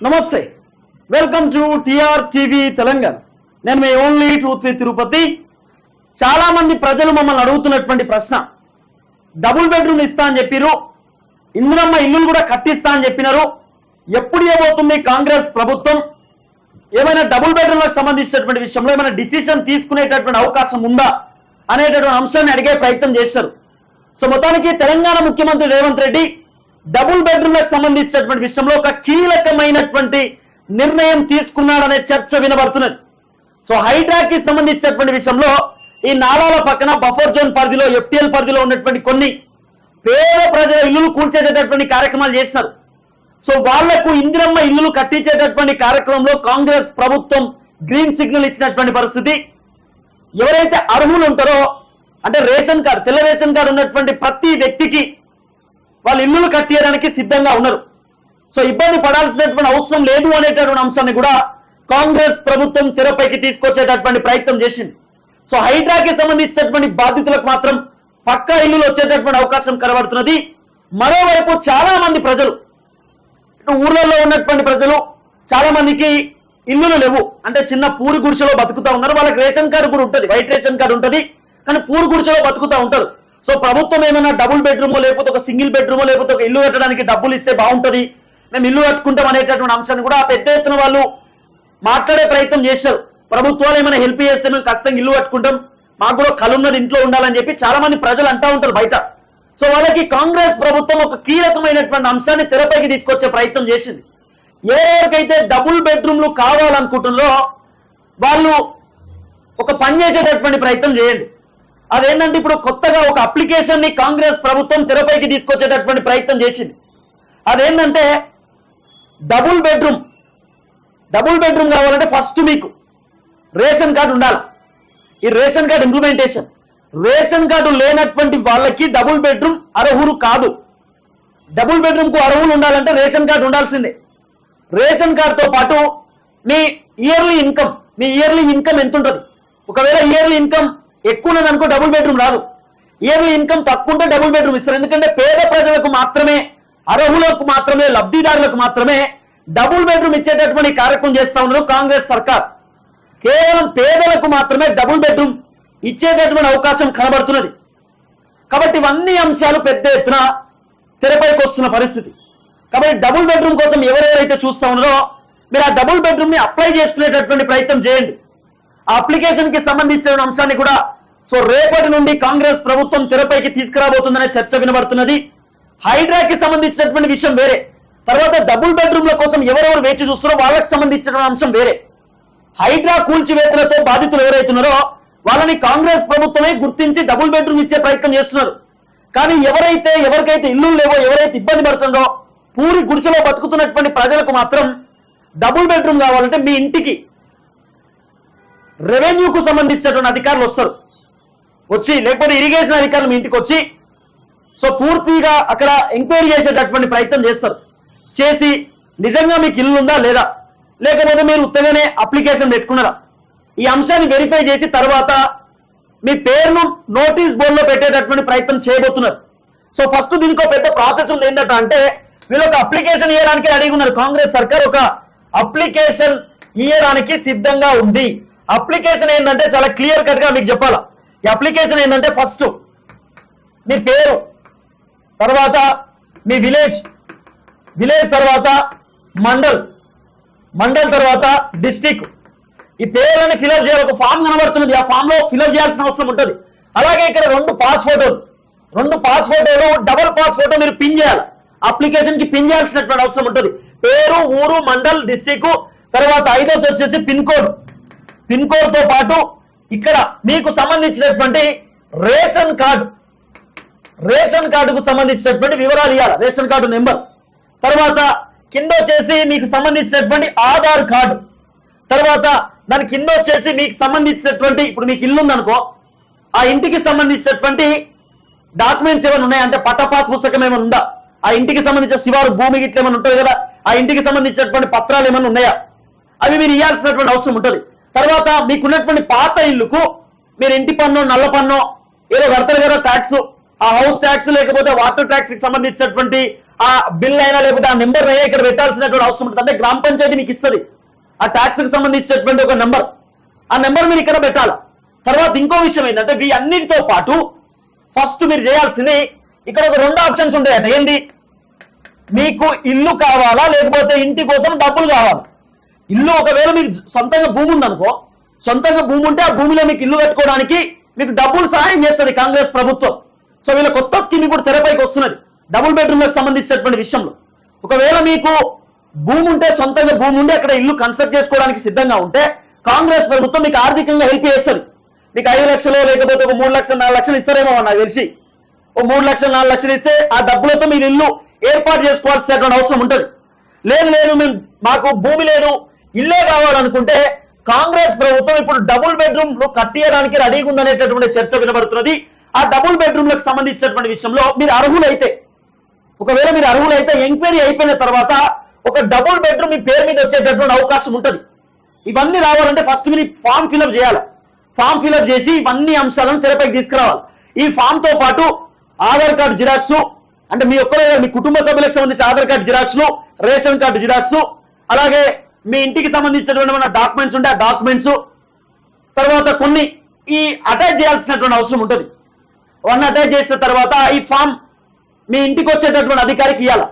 నమస్తే. Welcome to TR TV Telangana నేను మీ ఓన్లీ ట్రూత్ విత్ తిరుపతి. చాలా మంది ప్రజలు మమ్మల్ని అడుగుతున్నటువంటి ప్రశ్న. డబుల్ బెడ్రూమ్ ఇస్తా అని చెప్పిరు ఇందిరమ్మ ఇల్లులు కూడా కట్టిస్తా అని చెప్పినారు. ఎప్పుడు ఏమవుతుంది కాంగ్రెస్ ప్రభుత్వం? ఏమైనా డబుల్ బెడ్రూమ్లకు సంబంధించినటువంటి విషయంలో ఏమైనా డిసిషన్ తీసుకునేటటువంటి అవకాశం ఉందా? అనేటటువంటి అంశాన్ని అడిగే ప్రయత్నం చేశారు సో మొత్తానికి తెలంగాణ ముఖ్యమంత్రి రేవంత్ రెడ్డి డబుల్ బెడ్రూమ్లకు సంబంధించినటువంటి విషయంలో ఒక కీలకమైనటువంటి నిర్ణయం తీసుకున్నాడనే చర్చ వినబడుతున్నది. సో హైడ్రాకి సంబంధించినటువంటి విషయంలో ఈ నాలాల పక్కన బఫర్ జోన్ పరిధిలో ఎఫ్టిఎల్ పరిధిలో ఉన్నటువంటి కొన్ని పేద ప్రజల ఇల్లులు కూల్చేసేటటువంటి కార్యక్రమాలు చేసినారు. సో వాళ్ళకు ఇందిరమ్మ ఇల్లులు కట్టించేటటువంటి కార్యక్రమంలో కాంగ్రెస్ ప్రభుత్వం గ్రీన్ సిగ్నల్ ఇచ్చినటువంటి పరిస్థితి. ఎవరైతే అర్హులు ఉంటారో అంటే రేషన్ కార్డు తెల్ల రేషన్ కార్డు ఉన్నటువంటి ప్రతి వ్యక్తికి వాళ్ళు ఇల్లులు కట్టేయడానికి సిద్ధంగా ఉన్నారు. సో ఇబ్బంది పడాల్సినటువంటి అవసరం లేదు అనేటటువంటి అంశాన్ని కూడా కాంగ్రెస్ ప్రభుత్వం తెరపైకి తీసుకొచ్చేటటువంటి ప్రయత్నం చేసింది. సో హైడ్రాకి సంబంధించినటువంటి బాధితులకు మాత్రం పక్కా ఇల్లులు వచ్చేటటువంటి అవకాశం కనబడుతున్నది. మరోవైపు చాలా మంది ప్రజలు ఊర్లలో ఉన్నటువంటి ప్రజలు చాలా మందికి ఇల్లులు లేవు. అంటే చిన్న పూరి గుడిసెలో బతుకుతా ఉన్నారు. వాళ్ళకి రేషన్ కార్డు కూడా ఉంటుంది వైట్ రేషన్ కార్డు ఉంటుంది. కానీ పూరి గుడిసెలో బతుకుతా ఉంటారు. సో ప్రభుత్వం ఏమైనా డబుల్ బెడ్రూమో లేకపోతే ఒక సింగిల్ బెడ్రూమో లేకపోతే ఒక ఇల్లు కట్టడానికి డబ్బులు ఇస్తే బాగుంటుంది? మేము ఇల్లు కట్టుకుంటాం అనేటటువంటి అంశాన్ని కూడా పెద్ద ఎత్తున వాళ్ళు మాట్లాడే ప్రయత్నం చేశారు. ప్రభుత్వాలు ఏమైనా హెల్ప్ చేస్తే మేము ఖచ్చితంగా ఇల్లు కట్టుకుంటాం. మాకు కూడా కలున్నది ఇంట్లో ఉండాలని చెప్పి చాలా మంది ప్రజలు అంటా ఉంటారు బయట. సో వాళ్ళకి కాంగ్రెస్ ప్రభుత్వం ఒక కీలకమైనటువంటి అంశాన్ని తెరపైకి తీసుకొచ్చే ప్రయత్నం చేసింది. ఎవరెవరికైతే డబుల్ బెడ్రూమ్లు కావాలనుకుంటున్నారో వాళ్ళు ఒక పని చేసేటటువంటి ప్రయత్నం చేయండి. అదేంటంటే ఇప్పుడు కొత్తగా ఒక అప్లికేషన్ని కాంగ్రెస్ ప్రభుత్వం తెరపైకి తీసుకొచ్చేటటువంటి ప్రయత్నం చేసింది. అదేంటంటే డబుల్ బెడ్రూమ్ డబుల్ బెడ్రూమ్ కావాలంటే ఫస్ట్ మీకు రేషన్ కార్డు ఉండాలి. ఈ ration card implementation ration card లేనటువంటి వాళ్ళకి డబుల్ బెడ్రూమ్ అర్హులు కాదు. డబుల్ బెడ్రూమ్కు అర్హులు ఉండాలంటే రేషన్ కార్డు ఉండాల్సిందే. రేషన్ కార్డుతో పాటు మీ ఇయర్లీ ఇన్కమ్ మీ ఇయర్లీ ఇన్కమ్ ఎంత ఉంటుంది ఒకవేళ ఇయర్లీ ఇన్కమ్ ఎక్కువ ఉన్నదనుకో డబుల్ బెడ్రూమ్ రాదు. ఇయర్లీ ఇన్కమ్ తక్కువ ఉంటే డబుల్ బెడ్రూమ్ ఇస్తారు. ఎందుకంటే పేద ప్రజలకు మాత్రమే అర్హులకు మాత్రమే లబ్ధిదారులకు మాత్రమే డబుల్ బెడ్రూమ్ ఇచ్చేటటువంటి కార్యక్రమం చేస్తా ఉన్నారు కాంగ్రెస్ సర్కార్. కేవలం పేదలకు మాత్రమే డబుల్ బెడ్రూమ్ ఇచ్చేటటువంటి అవకాశం కనబడుతున్నది. కాబట్టి ఇవన్నీ అంశాలు పెద్ద ఎత్తున తెరపైకి వస్తున్న పరిస్థితి. కాబట్టి డబుల్ బెడ్రూమ్ కోసం ఎవరెవరైతే చూస్తా ఉన్నారో మీరు ఆ డబుల్ బెడ్రూమ్ని అప్లై చేసుకునేటటువంటి ప్రయత్నం చేయండి. ఆ అప్లికేషన్కి సంబంధించిన అంశాన్ని కూడా సో రేపటి నుండి కాంగ్రెస్ ప్రభుత్వం తెరపైకి తీసుకురాబోతుందనే చర్చ వినబడుతున్నది. హైడ్రాకి సంబంధించినటువంటి విషయం వేరే. తర్వాత డబుల్ బెడ్రూమ్ల కోసం ఎవరెవరు వేచి చూస్తారో వాళ్ళకి సంబంధించిన అంశం వేరే. హైడ్రా కూల్చివేతలతో బాధితులు ఎవరైతున్నారో వాళ్ళని కాంగ్రెస్ ప్రభుత్వమే గుర్తించి డబుల్ బెడ్రూమ్ ఇచ్చే ప్రయత్నం చేస్తున్నారు. కానీ ఎవరైతే ఎవరికైతే ఇల్లు లేవో ఎవరైతే ఇబ్బంది పడుతుందో పూరి గుడిసెలో బతుకుతున్నటువంటి ప్రజలకు మాత్రం డబుల్ బెడ్రూమ్ కావాలంటే మీ ఇంటికి రెవెన్యూకు సంబంధించినటువంటి అధికారులు వస్తారు. వచ్చి లేకపోతే ఇరిగేషన్ అధికారులు మీ ఇంటికి వచ్చి సో పూర్తిగా అక్కడ ఎంక్వైరీ చేసేటటువంటి ప్రయత్నం చేస్తారు. చేసి నిజంగా మీకు ఇల్లు ఉందా లేదా? లేకపోతే మీరు ఉత్తగానే అప్లికేషన్ పెట్టుకున్నారా? ఈ అంశాన్ని వెరిఫై చేసి తర్వాత మీ పేరును నోటీస్ బోర్డులో పెట్టేటటువంటి ప్రయత్నం చేయబోతున్నారు. సో ఫస్ట్ దీనికి ఒక పెద్ద ప్రాసెస్ ఉంది ఏంటంటే అంటే వీళ్ళు ఒక అప్లికేషన్ ఇవ్వడానికి రెడీగా ఉన్నారు. కాంగ్రెస్ సర్కార్ ఒక అప్లికేషన్ ఇవ్వడానికి సిద్ధంగా ఉంది. అప్లికేషన్ ఏంటంటే చాలా క్లియర్ కట్గా మీకు చెప్పాలా? ఈ అప్లికేషన్ ఏంటంటే ఫస్ట్ మీ పేరు తర్వాత మీ విలేజ్ విలేజ్ తర్వాత మండల్ మండల్ తర్వాత డిస్టిక్. ఈ పేర్లని ఫిలప్ చేయాలి ఒక ఫామ్ కనబడుతున్నది ఆ ఫామ్లో ఫిలప్ చేయాల్సిన అవసరం ఉంటుంది. అలాగే ఇక్కడ రెండు పాస్ ఫోటోలు రెండు పాస్ ఫోటోలు డబల్ పాస్ ఫోటో మీరు పిన్ చేయాలి. అప్లికేషన్కి పిన్ చేయాల్సినటువంటి అవసరం ఉంటుంది. పేరు ఊరు మండల్ డిస్టిక్ తర్వాత ఐదోది వచ్చేసి పిన్ కోడ్. పిన్ కోడ్తో పాటు ఇక్కడ మీకు సంబంధించినటువంటి రేషన్ కార్డు రేషన్ కార్డుకు సంబంధించినటువంటి వివరాలు ఇవ్వాలి రేషన్ కార్డు నెంబర్. తర్వాత కింద వచ్చేసి మీకు సంబంధించినటువంటి ఆధార్ కార్డు. తర్వాత దాని కింద వచ్చేసి మీకు సంబంధించినటువంటి ఇప్పుడు మీకు ఇల్లు ఉందనుకో ఆ ఇంటికి సంబంధించినటువంటి డాక్యుమెంట్స్ ఏమైనా ఉన్నాయా? అంటే పట్టపాస్ పుస్తకం ఏమైనా ఉందా? ఆ ఇంటికి సంబంధించిన శివారు భూమి గిట్ల ఏమైనా ఉంటుంది కదా? ఆ ఇంటికి సంబంధించినటువంటి పత్రాలు ఏమైనా ఉన్నాయా? అవి మీరు ఇవ్వాల్సినటువంటి అవసరం ఉంటుంది. తర్వాత మీకున్నటువంటి పాత ఇల్లుకు మీరు ఇంటి పన్ను నల్ల పన్ను ఏదో కడతారు కదా ట్యాక్స్ ఆ హౌస్ ట్యాక్స్ లేకపోతే వాటర్ ట్యాక్స్కి సంబంధించినటువంటి ఆ బిల్ అయినా లేకపోతే ఆ నెంబర్ అయినా ఇక్కడ పెట్టాల్సినటువంటి అవసరం ఉంటుంది. అంటే గ్రామ పంచాయతీ మీకు ఇస్తుంది. ఆ ట్యాక్స్కి సంబంధించినటువంటి ఒక నెంబర్ ఆ నెంబర్ మీరు ఇక్కడ పెట్టాలి? తర్వాత ఇంకో విషయం ఏంటంటే వీ అన్నిటితో పాటు ఫస్ట్ మీరు చేయాల్సింది ఇక్కడ ఒక రెండు ఆప్షన్స్ ఉంటాయట. ఏంది? మీకు ఇల్లు కావాలా లేకపోతే ఇంటి కోసం డబ్బులు కావాలా? ఇల్లు ఒకవేళ మీకు సొంతంగా భూమి ఉందనుకో సొంతంగా భూమి ఉంటే ఆ భూమిలో మీకు ఇల్లు కట్టుకోవడానికి మీకు డబ్బులు సహాయం చేస్తుంది కాంగ్రెస్ ప్రభుత్వం. సో వీళ్ళ కొత్త స్కీమ్ ఇప్పుడు తెరపైకి వస్తున్నది. డబుల్ బెడ్రూమ్లకు సంబంధించినటువంటి విషయంలో. ఒకవేళ మీకు భూమి ఉంటే సొంతంగా భూమి ఉండి అక్కడ ఇల్లు కన్స్ట్రక్ట్ చేసుకోవడానికి సిద్ధంగా ఉంటే కాంగ్రెస్ ప్రభుత్వం మీకు ఆర్థికంగా హెల్ప్ చేస్తుంది. మీకు ఐదు లక్షలు లేకపోతే ఒక మూడు లక్షలు నాలుగు లక్షలు ఇస్తారేమో నాకు తెలిసి. ఓ మూడు లక్షలు నాలుగు లక్షలు ఇస్తే ఆ డబ్బులతో మీరు ఇల్లు ఏర్పాటు చేసుకోవాల్సినటువంటి అవసరం ఉంటుంది. లేదు లేదు మేము మాకు భూమి లేదు. ఇల్లే కావాలనుకుంటే కాంగ్రెస్ ప్రభుత్వం ఇప్పుడు డబుల్ బెడ్రూమ్ కట్టియడానికి రెడీగా ఉందనేటటువంటి చర్చ వినబడుతున్నది. ఆ డబుల్ బెడ్రూమ్లకు సంబంధించినటువంటి విషయంలో మీరు అర్హులైతే ఒకవేళ మీరు అర్హులైతే ఎంక్వైరీ అయిపోయిన తర్వాత ఒక డబుల్ బెడ్రూమ్ మీ పేరు మీద వచ్చేటటువంటి అవకాశం ఉంటుంది. ఇవన్నీ రావాలంటే ఫస్ట్ మీరు ఫామ్ ఫిలప్ చేయాలి. ఫామ్ ఫిల్అప్ చేసి ఇవన్నీ అంశాలను తెరపైకి తీసుకురావాలి. ఈ ఫామ్తో పాటు ఆధార్ కార్డు జిరాక్స్ అంటే మీ ఒక్కరే మీ కుటుంబ సభ్యులకు సంబంధించి Aadhaar card xerox ration card xerox అలాగే మీ ఇంటికి సంబంధించినటువంటి మన డాక్యుమెంట్స్ ఉంటే ఆ డాక్యుమెంట్స్ తర్వాత కొన్ని ఈ అటాచ్ చేయాల్సినటువంటి అవసరం ఉంటుంది. వన్ అటాచ్ చేసిన తర్వాత ఈ ఫామ్ మీ ఇంటికి వచ్చేటటువంటి అధికారికి ఇవ్వాల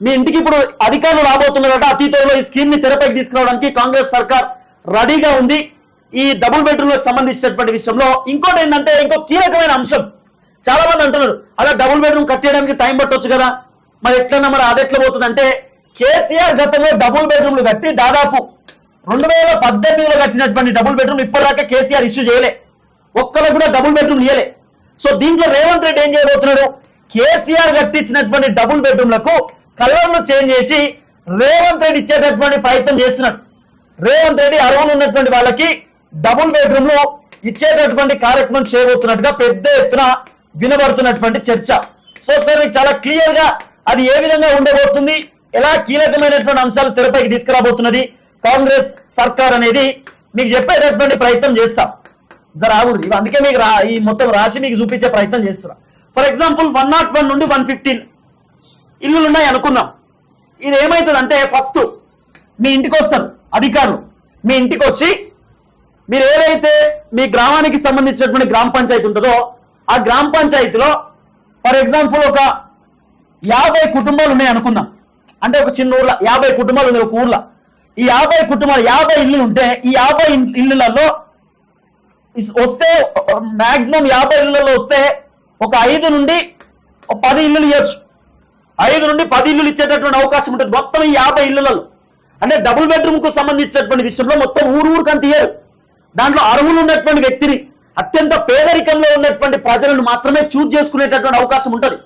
మీ ఇంటికి ఇప్పుడు అధికారులు రాబోతున్నారట అతి త్వరలో ఈ స్కీమ్ని తెరపైకి తీసుకురావడానికి కాంగ్రెస్ సర్కార్ రెడీగా ఉంది. ఈ డబుల్ బెడ్రూమ్లకు సంబంధించినటువంటి విషయంలో ఇంకోటి ఏంటంటే ఇంకో కీలకమైన అంశం. చాలా మంది అంటున్నారు అలా డబుల్ బెడ్రూమ్ కట్టేయడానికి టైం పట్టవచ్చు కదా. మరి ఎట్లన్నా మరి అది ఎట్లా పోతుందంటే కేసీఆర్ గతంలో డబుల్ బెడ్రూమ్లు కట్టి దాదాపు రెండు వేల పద్దెనిమిదిలో వచ్చినటువంటి డబుల్ బెడ్రూమ్ ఇప్పటిదాకా కేసీఆర్ ఇష్యూ చేయలే. ఒక్కరు కూడా డబుల్ బెడ్రూమ్ ఇయ్యలే. సో దీంట్లో రేవంత్ రెడ్డి ఏం చేయబోతున్నాడు? కేసీఆర్ కట్టించినటువంటి డబుల్ బెడ్రూమ్లకు కలర్లు చేంజ్ చేసి రేవంత్ రెడ్డి ఇచ్చేటటువంటి ప్రయత్నం చేస్తున్నాడు. రేవంత్ రెడ్డి అర్హులు ఉన్నటువంటి వాళ్ళకి డబుల్ బెడ్రూమ్లో ఇచ్చేటటువంటి కార్యక్రమం చేయబోతున్నట్టుగా పెద్ద ఎత్తున వినబడుతున్నటువంటి చర్చ. సో ఒకసారి మీకు చాలా క్లియర్గా అది ఏ విధంగా ఉండబోతుంది? ఎలా కీలకమైనటువంటి అంశాలు తెరపైకి తీసుకురాబోతున్నది కాంగ్రెస్ సర్కార్ అనేది మీకు చెప్పేటటువంటి ప్రయత్నం చేస్తాం. జర ఆగురు ఇవి అందుకే మీకు రా ఈ మొత్తం రాసి మీకు చూపించే ప్రయత్నం చేస్తున్నా. For example one nought one నుండి వన్ ఫిఫ్టీన్ ఇల్లులు ఉన్నాయి అనుకుందాం. ఇది ఏమవుతుందంటే ఫస్ట్ మీ ఇంటికి వస్తారు అధికారులు. మీ ఇంటికి వచ్చి మీరు ఏదైతే మీ గ్రామానికి సంబంధించినటువంటి గ్రామ పంచాయతీ ఉంటుందో ఆ గ్రామ పంచాయతీలో ఫర్ ఎగ్జాంపుల్ ఒక యాభై కుటుంబాలు ఉన్నాయి అనుకుందాం. అంటే ఒక చిన్న ఊర్లో యాభై కుటుంబాలు ఉన్నాయి ఒక ఊర్లో. ఈ యాభై కుటుంబాలు యాభై ఇల్లు ఉంటే ఈ యాభై ఇల్లులలో వస్తే మాక్సిమం యాభై ఇళ్ళల్లో వస్తే ఒక ఐదు నుండి పది ఇల్లులు ఇవ్వచ్చు ఐదు నుండి పది ఇల్లులు ఇచ్చేటటువంటి అవకాశం ఉంటుంది. మొత్తం ఈ యాభై ఇళ్ళలో అంటే డబుల్ బెడ్రూమ్కు సంబంధించినటువంటి విషయంలో మొత్తం ఊరు ఊరు కంటే ఇయ్యరు. దాంట్లో అర్హులు ఉన్నటువంటి వ్యక్తిని అత్యంత పేదరికంలో ఉన్నటువంటి ప్రజలను మాత్రమే చూజ్ చేసుకునేటటువంటి అవకాశం ఉంటుంది.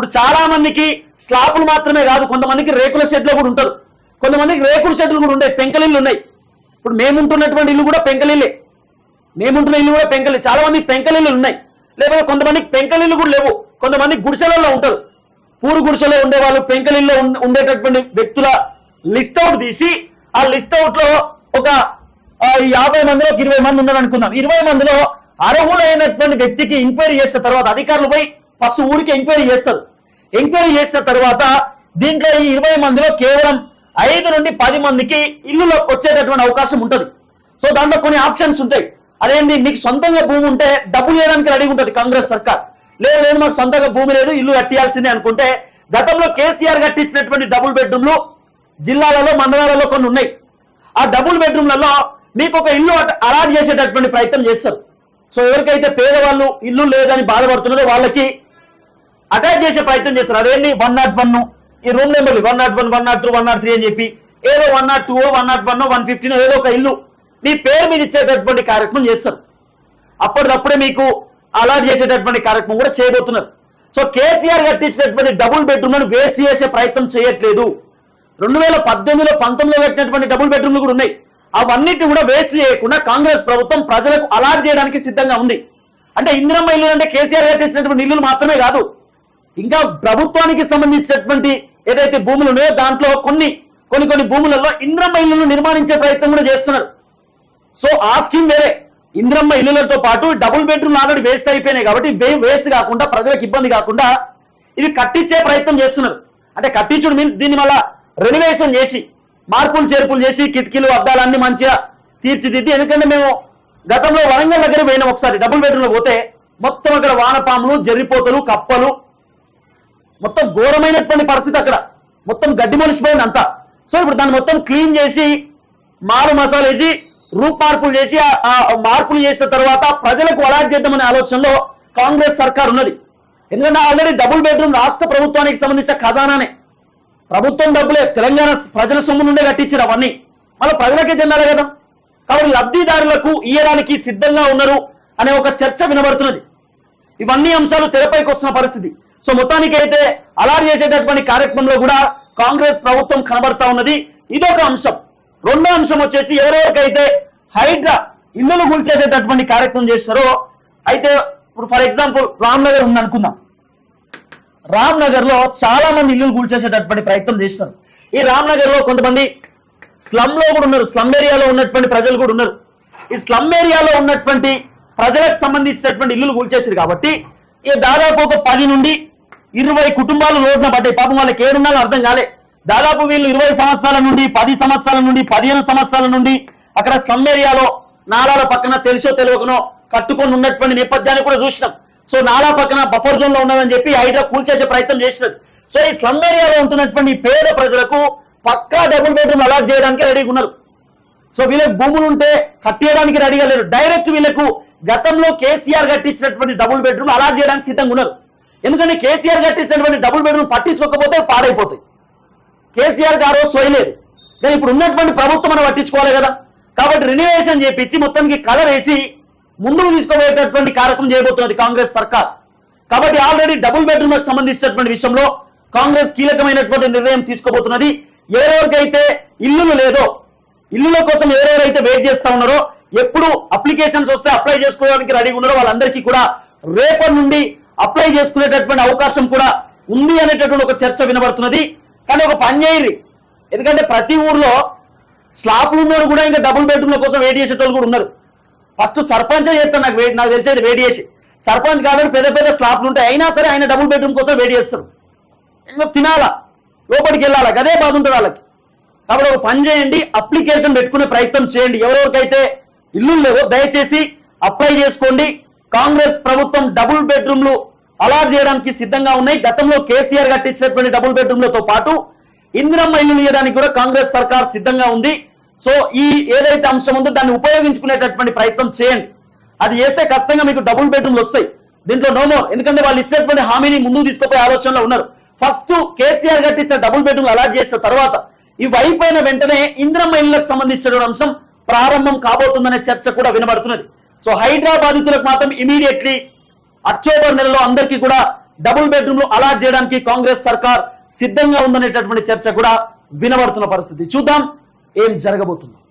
ఇప్పుడు చాలా మందికి స్లాపులు మాత్రమే కాదు కొంతమందికి రేకుల షెడ్లు కూడా ఉంటారు. కొంతమందికి రేకుల షెడ్లు కూడా ఉన్నాయి పెంకలిల్లు ఉన్నాయి. ఇప్పుడు మేముంటున్నటువంటి ఇల్లు కూడా పెంకలిల్లే మేముంటున్న ఇల్లు కూడా పెంకలి చాలా మంది పెంకలిల్లు ఉన్నాయి. లేకపోతే కొంతమందికి పెంకలిల్లు కూడా లేవు. కొంతమంది గుడిసెలలో ఉంటారు. పూరు గుడిసెలో ఉండేవాళ్ళు పెంకలిల్లో ఉండేటటువంటి వ్యక్తుల లిస్ట్ అవుట్ తీసి ఆ లిస్ట్ అవుట్లో ఒక యాభై మందిలో ఒక ఇరవై మంది ఉన్నారు అనుకుందాం. ఇరవై మందిలో అర్హులైనటువంటి వ్యక్తికి ఎంక్వైరీ చేసిన తర్వాత అధికారులు పోయి ఫస్ట్ ఊరికి ఎంక్వైరీ చేస్తారు. ఎంక్వైరీ చేసిన తర్వాత దీంట్లో ఈ ఇరవై మందిలో కేవలం ఐదు నుండి పది మందికి ఇల్లులో వచ్చేటటువంటి అవకాశం ఉంటుంది. సో దాంట్లో కొన్ని ఆప్షన్స్ ఉంటాయి. అదేంటి? మీకు సొంతంగా భూమి ఉంటే డబ్బులు వేయడానికి రెడీగా ఉంటుంది కాంగ్రెస్ సర్కార్. లేదు లేదు మాకు సొంతంగా భూమి లేదు ఇల్లు కట్టియాల్సిందే అనుకుంటే గతంలో కేసీఆర్ కట్టించినటువంటి డబుల్ బెడ్రూమ్లు జిల్లాలలో మండలాలలో కొన్ని ఉన్నాయి. ఆ డబుల్ బెడ్రూమ్లలో మీకు ఒక ఇల్లు అలాట్ చేసేటటువంటి ప్రయత్నం చేస్తారు. సో ఎవరికైతే పేదవాళ్ళు ఇల్లు లేదని బాధపడుతున్నారో వాళ్ళకి అటాచ్ చేసే ప్రయత్నం చేస్తారు. అదేంటి? వన్ నాట్ వన్ ఈ రూమ్ నెంబర్లు one nought one one nought two one nought three అని చెప్పి. ఏదో one nought two one nought one one fifteen ఏదో ఒక ఇల్లు. మీ పేరు మీద ఇచ్చేటటువంటి కార్యక్రమం చేస్తారు. అప్పటికప్పుడే మీకు అలాట్ చేసేటటువంటి కార్యక్రమం కూడా చేయబోతున్నారు. సో కేసీఆర్ కట్టించినటువంటి డబుల్ బెడ్రూమ్లను వేస్ట్ చేసే ప్రయత్నం చేయట్లేదు. రెండు వేల పద్దెనిమిదిలో పంతొమ్మిదిలో కట్టినటువంటి డబుల్ బెడ్రూమ్లు కూడా ఉన్నాయి. అవన్నిటి కూడా వేస్ట్ చేయకుండా కాంగ్రెస్ ప్రభుత్వం ప్రజలకు అలాట్ చేయడానికి సిద్ధంగా ఉంది. అంటే ఇందిరమ్మ ఇల్లు అంటే కేసీఆర్ కట్టించినటువంటి ఇల్లులు మాత్రమే కాదు. ఇంకా ప్రభుత్వానికి సంబంధించినటువంటి ఏదైతే భూములు ఉన్నాయో దాంట్లో కొన్ని కొన్ని కొన్ని భూములలో ఇంద్రమ్మ ఇల్లును నిర్మాణించే ప్రయత్నం కూడా చేస్తున్నారు. సో ఆ స్కీమ్ వేరే. ఇంద్రమ్మ ఇల్లులతో పాటు డబుల్ బెడ్రూమ్ ఆల్రెడీ వేస్ట్ అయిపోయినాయి కాబట్టి వే వేస్ట్ కాకుండా ప్రజలకు ఇబ్బంది కాకుండా ఇవి కట్టించే ప్రయత్నం చేస్తున్నారు. అంటే కట్టించుడు మీన్స్ దీన్ని మళ్ళా రెనోవేషన్ చేసి మార్పులు చేర్పులు చేసి కిటికీలు అద్దాలన్నీ మంచిగా తీర్చిదిద్ది. ఎందుకంటే మేము గతంలో వరంగల్ దగ్గర పోయినాం ఒకసారి. డబుల్ బెడ్రూమ్లో పోతే మొత్తం అక్కడ వానపాములు జరిపోతలు కప్పలు మొత్తం ఘోరమైనటువంటి పరిస్థితి అక్కడ. మొత్తం గడ్డి మనిషిపోయింది అంతా. సో ఇప్పుడు దాన్ని మొత్తం క్లీన్ చేసి మారు మసాలా వేసి రూప్ మార్పులు చేసి ఆ- ఆ మార్పులు చేసిన తర్వాత ప్రజలకు అలాట్ చేద్దామనే ఆలోచనలో కాంగ్రెస్ సర్కార్ ఉన్నది. ఎందుకంటే ఆల్రెడీ డబుల్ బెడ్రూమ్ రాష్ట్ర ప్రభుత్వానికి సంబంధించిన ఖజానానే. ప్రభుత్వం డబ్బులే తెలంగాణ ప్రజల సొమ్ము నుండే కట్టించారు అవన్నీ. మళ్ళీ ప్రజలకే చెందాలి కదా. కాబట్టి లబ్ధిదారులకు ఇయ్యడానికి సిద్ధంగా ఉన్నారు అనే ఒక చర్చ వినబడుతున్నది. ఇవన్నీ అంశాలు తెరపైకి వస్తున్న పరిస్థితి. సో మొత్తానికి అయితే అలాట్ చేసేటటువంటి కార్యక్రమంలో కూడా కాంగ్రెస్ ప్రభుత్వం కనబడతా ఉన్నది. ఇదొక అంశం. రెండో అంశం వచ్చేసి ఎవరెవరికైతే హైడ్రా ఇల్లులు కూల్చేసేటటువంటి కార్యక్రమం చేస్తారో అయితే ఇప్పుడు ఫర్ ఎగ్జాంపుల్ రామ్నగర్ ఉందనుకుందాం. ఉంది అనుకుందాం లో చాలా మంది ఇల్లులు కూల్చేసేటటువంటి ప్రయత్నం చేస్తారు. ఈ రామ్నగర్లో కొంతమంది స్లమ్లో కూడా ఉన్నారు. స్లమ్ ఏరియాలో ఉన్నటువంటి ప్రజలు కూడా ఉన్నారు. ఈ స్లమ్ ఏరియాలో ఉన్నటువంటి ప్రజలకు సంబంధించినటువంటి ఇల్లులు కూల్చేసారు కాబట్టి ఈ దాదాపు ఒక పది నుండి ఇరవై కుటుంబాలు రోడ్న పడ్డాయి. పాపం వాళ్ళకి ఏడున్నాలో అర్థం కాలే. దాదాపు వీళ్ళు ఇరవై సంవత్సరాల నుండి పది సంవత్సరాల నుండి పదిహేను సంవత్సరాల నుండి అక్కడ స్లమ్ ఏరియాలో నాలాల పక్కన తెలుసో తెలియకనో కట్టుకొని ఉన్నటువంటి నేపథ్యాన్ని కూడా చూసినాం. సో నాలా పక్కన బఫర్ జోన్లో ఉన్నదని చెప్పి హైడ్రా కూల్చేసే ప్రయత్నం చేసినది సో ఈ స్లమ్ ఏరియాలో ఉంటున్నటువంటి పేద ప్రజలకు పక్కా డబుల్ బెడ్రూమ్ అలాట్ చేయడానికి రెడీగా ఉన్నారు. సో వీళ్ళకి భూములు ఉంటే కట్టేయడానికి రెడీగా లేరు. డైరెక్ట్ వీళ్ళకు గతంలో కేసీఆర్ కట్టించినటువంటి డబుల్ బెడ్రూమ్ అలాట్ చేయడానికి సిద్ధంగా ఉన్నారు. ఎందుకంటే కేసీఆర్ కట్టించినటువంటి డబుల్ బెడ్రూమ్ పట్టించుకోకపోతే పాడైపోతాయి. కేసీఆర్ గారు సోయలేదు. కానీ ఇప్పుడు ఉన్నటువంటి ప్రభుత్వం మనం పట్టించుకోవాలి కదా. కాబట్టి రినివేషన్ చేపించి మొత్తానికి కలర్ వేసి ముందుకు తీసుకోబోయేటటువంటి కార్యక్రమం చేయబోతున్నది కాంగ్రెస్ సర్కార్. కాబట్టి ఆల్రెడీ డబుల్ బెడ్రూమ్కి సంబంధించినటువంటి విషయంలో కాంగ్రెస్ కీలకమైనటువంటి నిర్ణయం తీసుకోబోతున్నది. ఎవరెవరికైతే ఇల్లులు లేదో ఇల్లుల కోసం ఎవరెవరైతే వెయిట్ చేస్తా ఉన్నారో ఎప్పుడు అప్లికేషన్స్ వస్తే అప్లై చేసుకోవడానికి రెడీగా ఉన్నారో వాళ్ళందరికీ కూడా రేపటి నుండి అప్లై చేసుకునేటటువంటి అవకాశం కూడా ఉంది అనేటటువంటి ఒక చర్చ వినబడుతున్నది. కానీ ఒక పని చేయరు ఎందుకంటే ప్రతి ఊర్లో స్లాబ్లు ఉన్నోళ్ళు కూడా ఇంకా డబుల్ బెడ్రూమ్ల కోసం వెయిట్ చేసేటోళ్ళు కూడా ఉన్నారు. ఫస్ట్ సర్పంచ్ చేస్తాను నాకు వెయిట్ నాకు తెలిసేది వెయిట్ చేసి. సర్పంచ్ కాబట్టి పెద్ద పెద్ద స్లాబ్లు ఉంటాయి. అయినా సరే ఆయన డబుల్ బెడ్రూమ్ కోసం వెయిట్ చేస్తారు. ఇంకా తినాలా? లోపలికి వెళ్ళాలా? అదే బాధ ఉంటుంది వాళ్ళకి. కాబట్టి ఒక పని చేయండి. అప్లికేషన్ పెట్టుకునే ప్రయత్నం చేయండి. ఎవరెవరికైతే ఇల్లు లేవో దయచేసి అప్లై చేసుకోండి. కాంగ్రెస్ ప్రభుత్వం డబుల్ బెడ్రూమ్లు అలాట్ చేయడానికి సిద్ధంగా ఉన్నాయి. గతంలో కేసీఆర్ కట్టించినటువంటి డబుల్ బెడ్రూమ్లతో పాటు ఇందిరమ్మ ఇల్లు ఇవ్వడానికి కూడా కాంగ్రెస్ సర్కార్ సిద్ధంగా ఉంది. సో ఈ ఏదైతే అంశం ఉందో దాన్ని ఉపయోగించుకునేటటువంటి ప్రయత్నం చేయండి. అది చేస్తే ఖచ్చితంగా మీకు డబుల్ బెడ్రూమ్లు వస్తాయి. దీంట్లో నోమో ఎందుకంటే వాళ్ళు ఇచ్చినటువంటి హామీని ముందుకు తీసుకుపోయే ఆలోచనలో ఉన్నారు. ఫస్ట్ కేసీఆర్ కట్టించిన డబుల్ బెడ్రూమ్లు అలాట్ చేసిన తర్వాత ఇవి అయిపోయిన వెంటనే ఇందిరమ్మ ఇళ్ళకు సంబంధించిన అంశం ప్రారంభం కాబోతుందనే చర్చ కూడా వినబడుతున్నది. సో హైదరాబాదితులకు మాత్రం ఇమీడియట్లీ అక్టోబర్ నెలలో అందరికీ కూడా డబుల్ బెడ్రూమ్లు అలాట్ చేయడానికి కాంగ్రెస్ సర్కార్ సిద్ధంగా ఉందనేటటువంటి చర్చ కూడా వినబడుతున్న పరిస్థితి. చూద్దాం ఏం జరగబోతుందో.